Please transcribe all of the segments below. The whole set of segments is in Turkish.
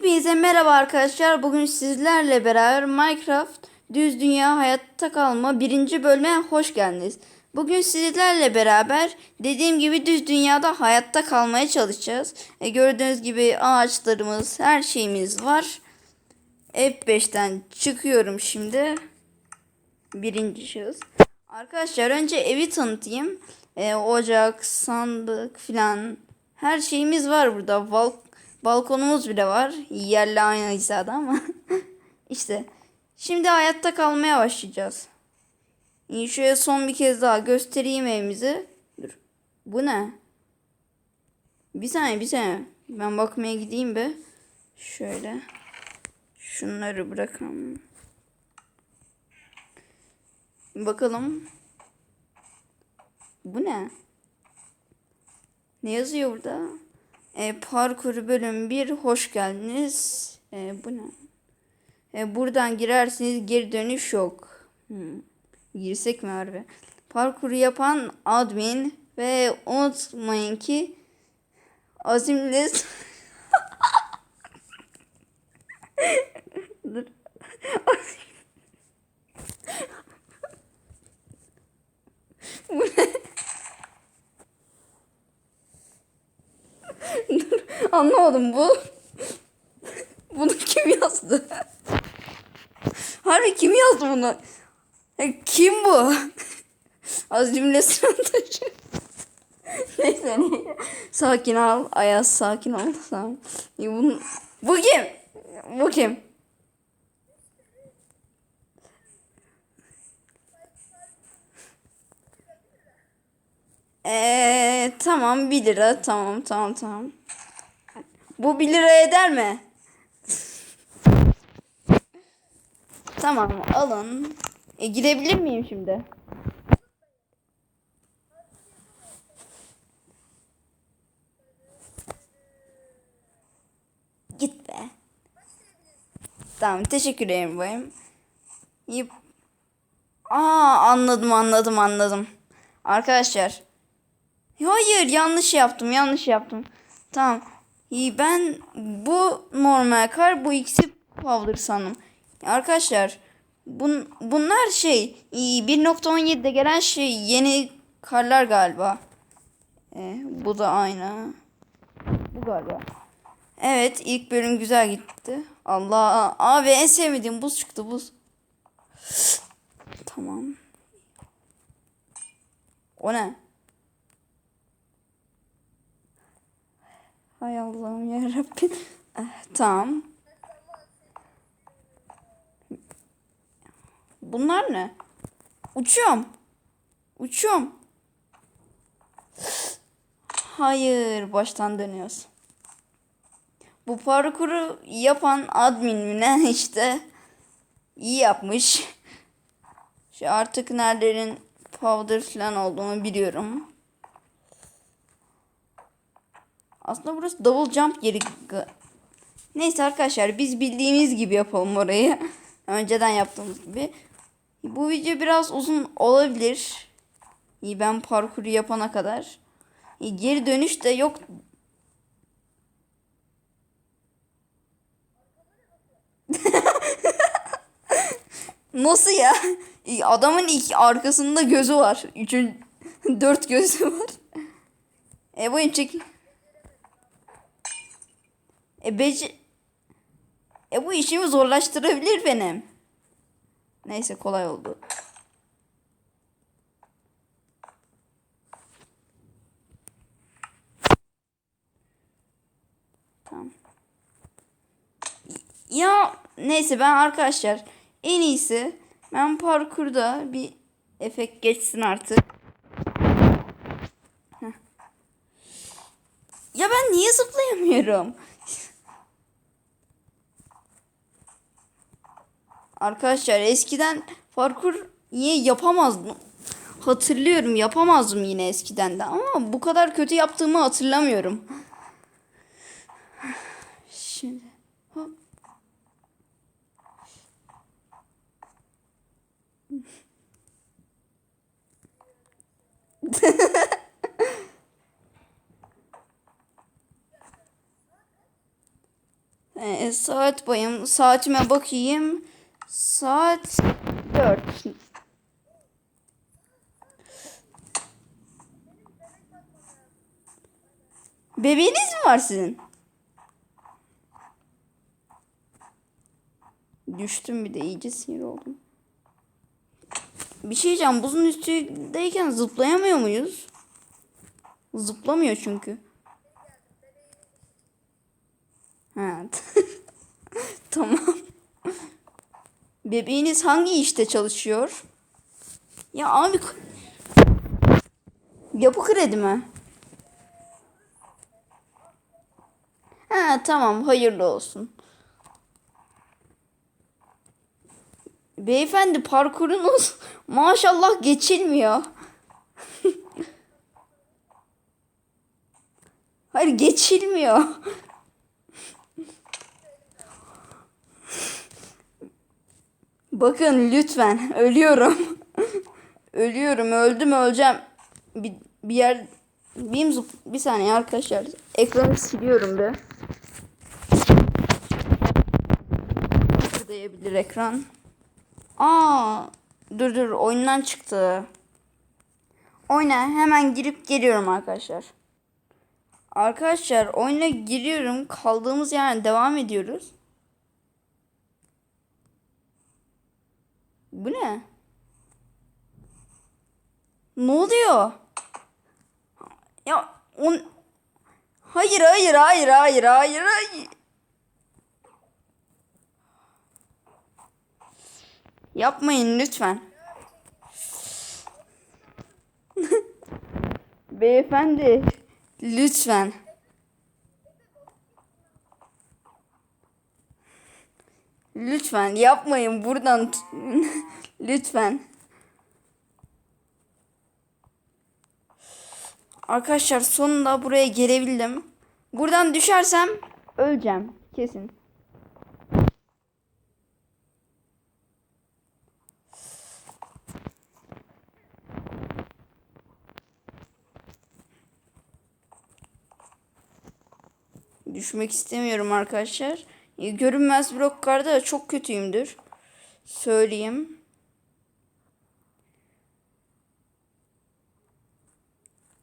Hepinize merhaba arkadaşlar. Bugün sizlerle beraber Minecraft Düz Dünya Hayatta Kalma birinci bölüme hoş geldiniz. Bugün sizlerle beraber dediğim gibi düz dünyada hayatta kalmaya çalışacağız. E, gördüğünüz gibi ağaçlarımız, her şeyimiz var. F5'ten çıkıyorum şimdi. Birinci şahıs. Arkadaşlar önce evi tanıtayım. E, ocak, sandık filan her şeyimiz var burada. Bal balkonumuz bile var. Yerle aynı hizada ama. işte. Şimdi hayatta kalmaya başlayacağız. Şöyle son bir kez daha göstereyim evimizi. Dur. Bu ne? Bir saniye bir saniye. Ben bakmaya gideyim be. Şöyle. Şunları bırakalım. Bakalım. Bu ne? Ne yazıyor burada? E, parkur bölüm 1 hoş geldiniz. E, bu ne? E, buradan girerseniz geri dönüş yok. Hmm. Girsek mi harbi? Parkuru yapan admin ve unutmayın ki azimli Dur. Bu ne? Dur, anlamadım bu. Bunu kim yazdı? Harbi kim yazdı bunu? Ya Kim bu? Az cümle taşı. Neyse ne. Sakin ol. Ayaz sakin ol. Tamam. Ya bunu... Bu kim? Bu kim? Eee tamam 1 lira. Tamam tamam tamam. Bu 1 lira eder mi? tamam alın. E, girebilir miyim şimdi? Git be. Tamam teşekkür ederim bayım. Yip. Aa anladım anladım anladım. Arkadaşlar. Hayır yanlış yaptım yanlış yaptım. Tamam. İyi ben bu normal kar bu ikisi powder sandım. Arkadaşlar bun, bunlar şey iyi, 1.17'de gelen şey yeni karlar galiba. E, bu da aynı. Bu galiba. Evet ilk bölüm güzel gitti. Allah abi en sevmediğim buz çıktı buz. Tamam. O ne? Hay Allah'ım yarabbim. Eh, tamam. Bunlar ne? Uçuyorum. Uçuyorum. Hayır, baştan dönüyoruz. Bu parkuru yapan admin mi ne işte. İyi yapmış. Şu artık nerelerin powder falan olduğunu biliyorum. Aslında burası double jump yeri. Neyse arkadaşlar biz bildiğimiz gibi yapalım orayı. Önceden yaptığımız gibi. Bu video biraz uzun olabilir. İyi ben parkuru yapana kadar. İyi, geri dönüş de yok. Nasıl ya? İyi, Adamın ilk arkasında gözü var. Üçün dört gözü var. E bu çek. E beci... E bu işimi zorlaştırabilir benim. Neyse kolay oldu. Tamam. Ya neyse ben arkadaşlar en iyisi ben parkurda bir efekt geçsin artık. Heh. Ya ben niye zıplayamıyorum? Arkadaşlar eskiden parkur niye yapamazdım. Hatırlıyorum yapamazdım yine eskiden de ama bu kadar kötü yaptığımı hatırlamıyorum. Şimdi hop. Ee, saat bayım. Saatime bakayım. Saat 4. Bebeğiniz mi var sizin? Düştüm bir de iyice sinir oldum. Bir şey diyeceğim. Buzun üstündeyken zıplayamıyor muyuz? Zıplamıyor çünkü. Ha. tamam. Bebeğiniz hangi işte çalışıyor? Ya abi yapı kredi mi? Ha tamam hayırlı olsun. Beyefendi parkurunuz maşallah geçilmiyor. Hayır geçilmiyor. Bakın lütfen ölüyorum. ölüyorum öldüm öleceğim. Bir, bir yer bir, bir saniye arkadaşlar. Ekranı siliyorum be. Kıpırdayabilir ekran. Aa, dur dur oyundan çıktı. Oyuna hemen girip geliyorum arkadaşlar. Arkadaşlar oyuna giriyorum. Kaldığımız yerden devam ediyoruz. Bu ne? Ne oluyor? Ya on Hayır hayır hayır hayır hayır hayır. Yapmayın lütfen. Beyefendi lütfen. Lütfen yapmayın buradan. lütfen. Arkadaşlar sonunda buraya gelebildim. Buradan düşersem öleceğim kesin. Düşmek istemiyorum arkadaşlar. E, Görünmez bloklarda çok kötüyümdür. Söyleyeyim.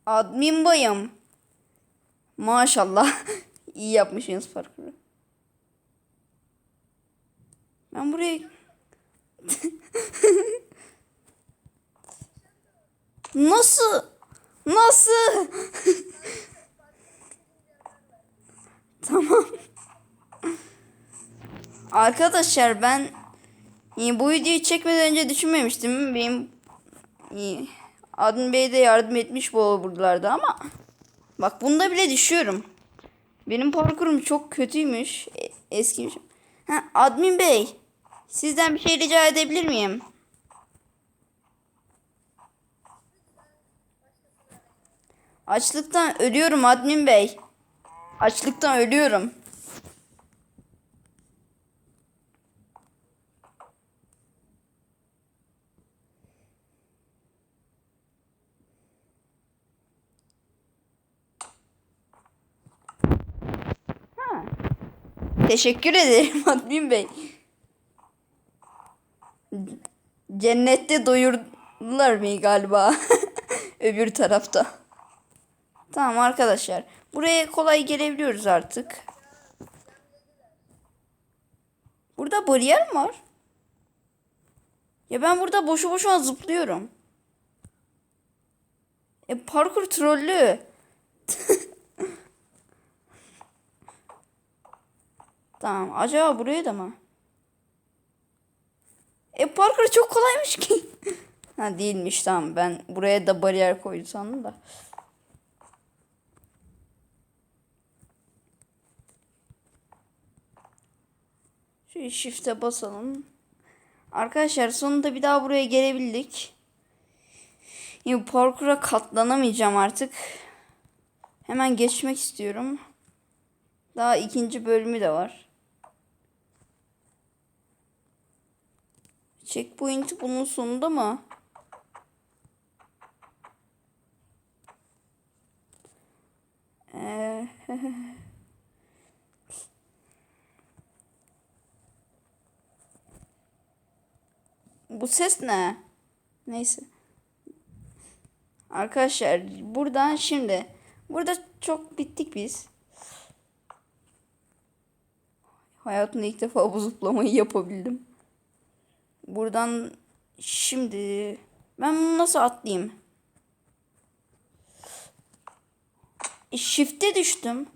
Admin bayım. Maşallah. İyi yapmışsınız parkuru. Ben buraya... Nasıl? Nasıl? tamam. Arkadaşlar ben e, bu videoyu çekmeden önce düşünmemiştim. Benim e, Adın Bey de yardım etmiş bu buralarda ama bak bunda bile düşüyorum. Benim parkurum çok kötüymüş. E, eskimiş. Ha, Admin Bey sizden bir şey rica edebilir miyim? Açlıktan ölüyorum Admin Bey. Açlıktan ölüyorum. Teşekkür ederim Admin Bey. Cennette doyurdular mı galiba? Öbür tarafta. Tamam arkadaşlar. Buraya kolay gelebiliyoruz artık. Burada bariyer mi var? Ya ben burada boşu boşuna zıplıyorum. E parkur trollü. Tamam. Acaba buraya da mı? E parkur çok kolaymış ki. ha değilmiş tamam. Ben buraya da bariyer koydu sandım da. Şöyle shift'e basalım. Arkadaşlar sonunda bir daha buraya gelebildik. Ya parkura katlanamayacağım artık. Hemen geçmek istiyorum. Daha ikinci bölümü de var. Checkpoint bunun sonunda mı? Bu ses ne? Neyse. Arkadaşlar buradan şimdi. Burada çok bittik biz. Hayatımda ilk defa bu zıplamayı yapabildim. Buradan şimdi ben bunu nasıl atlayayım? E, Shift'e düştüm.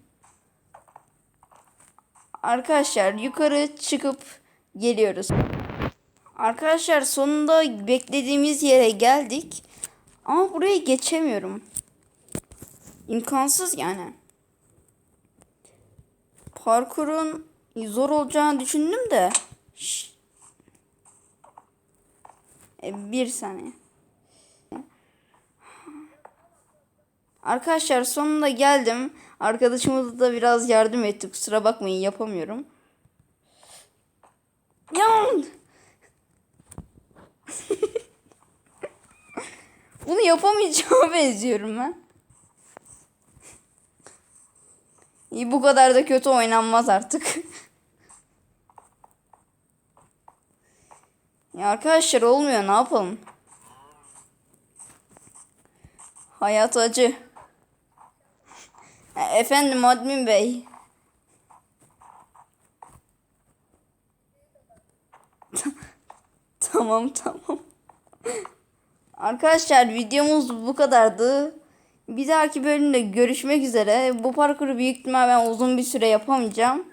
Arkadaşlar yukarı çıkıp geliyoruz. Arkadaşlar sonunda beklediğimiz yere geldik. Ama burayı geçemiyorum. İmkansız yani. Parkurun zor olacağını düşündüm de. Şş. Bir saniye. Arkadaşlar sonunda geldim. Arkadaşımız da biraz yardım etti. Kusura bakmayın yapamıyorum. Yan. Bunu yapamayacağıma benziyorum ben. İyi bu kadar da kötü oynanmaz artık. ya arkadaşlar olmuyor ne yapalım? Hayat acı. E, Efendim admin bey. tamam tamam. Arkadaşlar videomuz bu kadardı. Bir dahaki bölümde görüşmek üzere. Bu parkuru büyük ihtimal ben uzun bir süre yapamayacağım.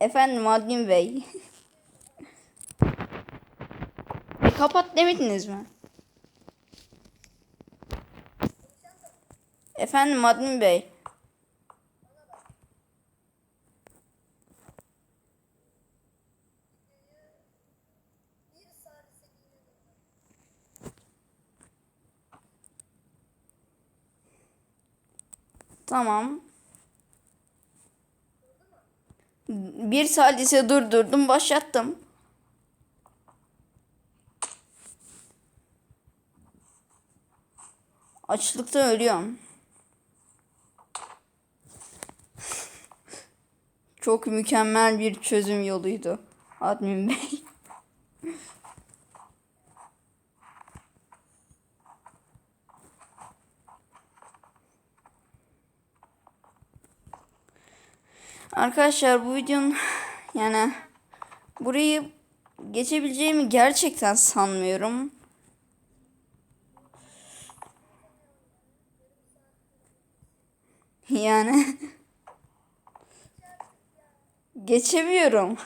Efendim admin bey. e, kapat demediniz mi? Efendim admin bey. Tamam. Bir salise durdurdum, başlattım. Açlıktan ölüyorum. Çok mükemmel bir çözüm yoluydu. Admin Bey. Arkadaşlar bu videonun yani burayı geçebileceğimi gerçekten sanmıyorum. Yani geçemiyorum.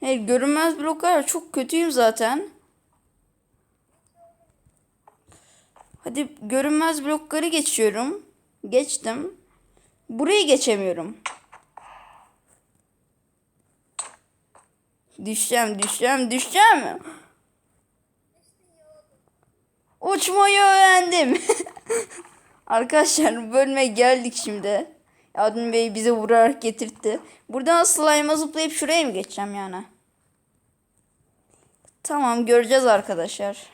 Hayır görünmez bloklar çok kötüyüm zaten. Hadi görünmez blokları geçiyorum. Geçtim. Burayı geçemiyorum. Düşeceğim, düşeceğim, düşeceğim. Uçmayı öğrendim. Arkadaşlar bölüme geldik şimdi. Admin Bey bize vurarak getirtti. Buradan slime'a zıplayıp şuraya mı geçeceğim yani? Tamam göreceğiz arkadaşlar.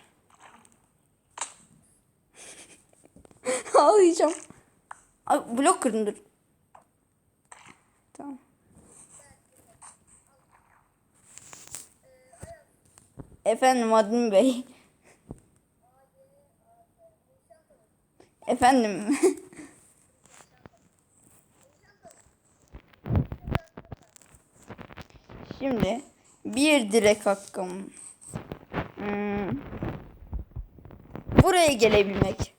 Ağlayacağım. Ay, blok kırdım dur. Tamam. Efendim admin bey. Efendim. Şimdi bir direk hakkım. Hmm. Buraya gelebilmek.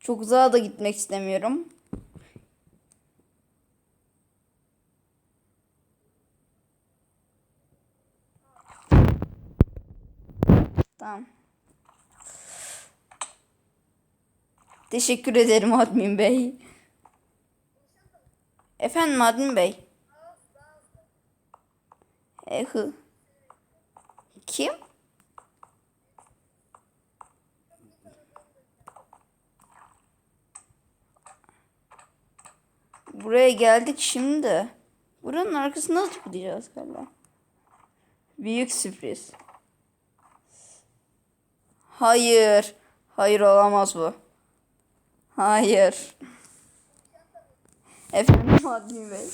Çok uzağa da gitmek istemiyorum. Tamam. Teşekkür ederim admin bey. Efendim admin bey. E, hı. Kim? Buraya geldik şimdi. Buranın arkasına nasıl gideceğiz galiba? Büyük sürpriz. Hayır. Hayır olamaz bu. Hayır. Efendim admin bey.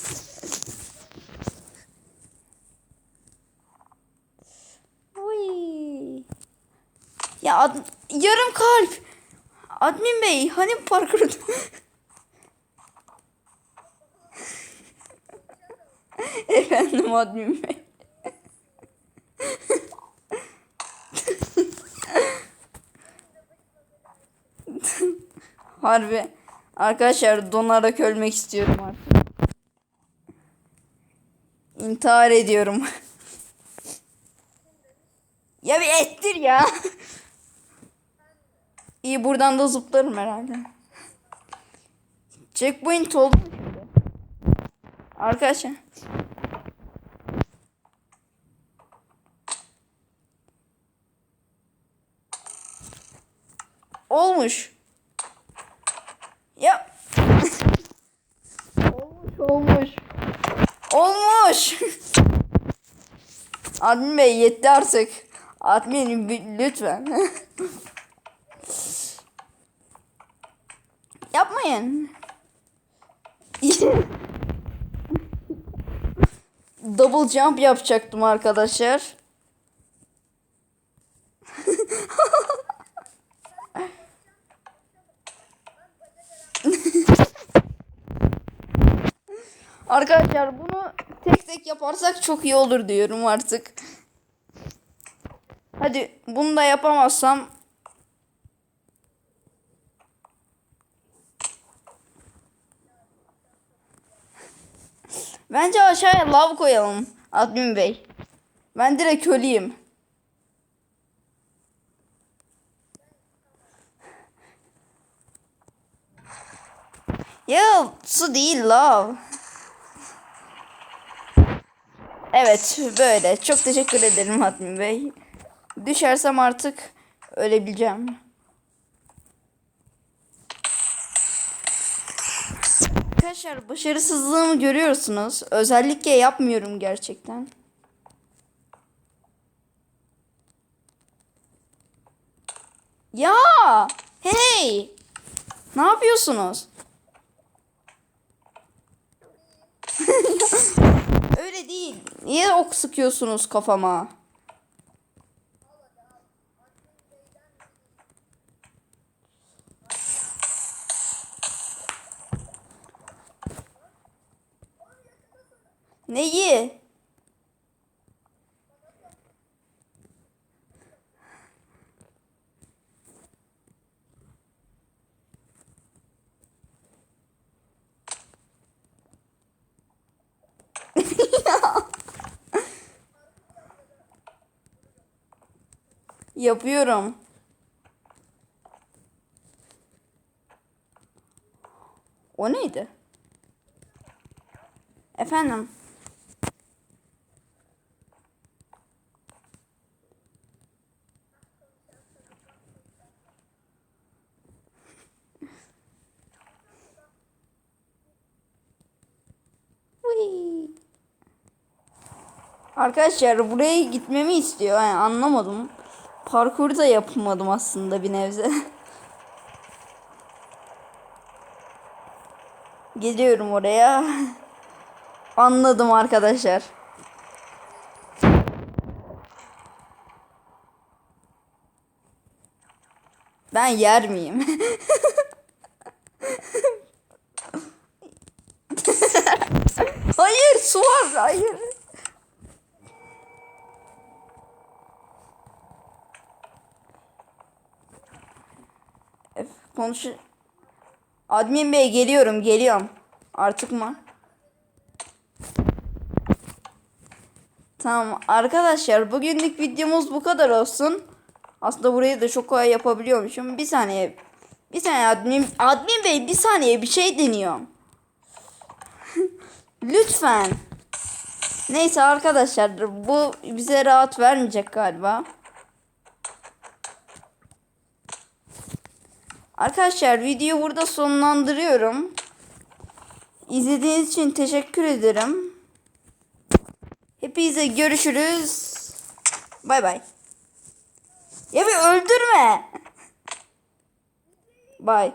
Uy. Ya ad yarım kalp. Admin bey hani parkur? Efendim admin bey. Harbi. Arkadaşlar donarak ölmek istiyorum artık. İntihar ediyorum. ya bir ettir ya. İyi buradan da zıplarım herhalde. Checkpoint oldu mu şimdi? Arkadaşlar. Olmuş. Ya. olmuş olmuş. Olmuş. Admin Bey yetti artık. Admin lütfen. Yapmayın. Double jump yapacaktım arkadaşlar. Arkadaşlar bunu tek tek yaparsak çok iyi olur diyorum artık. Hadi bunu da yapamazsam Bence aşağıya lav koyalım admin bey. Ben direkt öleyim. Ya su değil lav. Evet böyle. Çok teşekkür ederim admin bey. Düşersem artık ölebileceğim. Arkadaşlar başarısızlığımı görüyorsunuz. Özellikle yapmıyorum gerçekten. Ya! Hey! Ne yapıyorsunuz? Öyle değil. Niye ok sıkıyorsunuz kafama? Neyi? Yapıyorum. O neydi? Efendim? Arkadaşlar buraya gitmemi istiyor. Yani anlamadım. Parkur da yapmadım aslında bir nebze. Geliyorum oraya. Anladım arkadaşlar. Ben yer miyim? hayır su var hayır. Konuş. Admin Bey geliyorum geliyorum. Artık mı? Tamam arkadaşlar bugünlük videomuz bu kadar olsun. Aslında burayı da çok kolay yapabiliyormuşum. Bir saniye. Bir saniye admin, admin bey bir saniye bir şey deniyorum. Lütfen. Neyse arkadaşlar bu bize rahat vermeyecek galiba. Arkadaşlar videoyu burada sonlandırıyorum. İzlediğiniz için teşekkür ederim. Hepinize görüşürüz. Bay bay. Ya bir öldürme. Bay.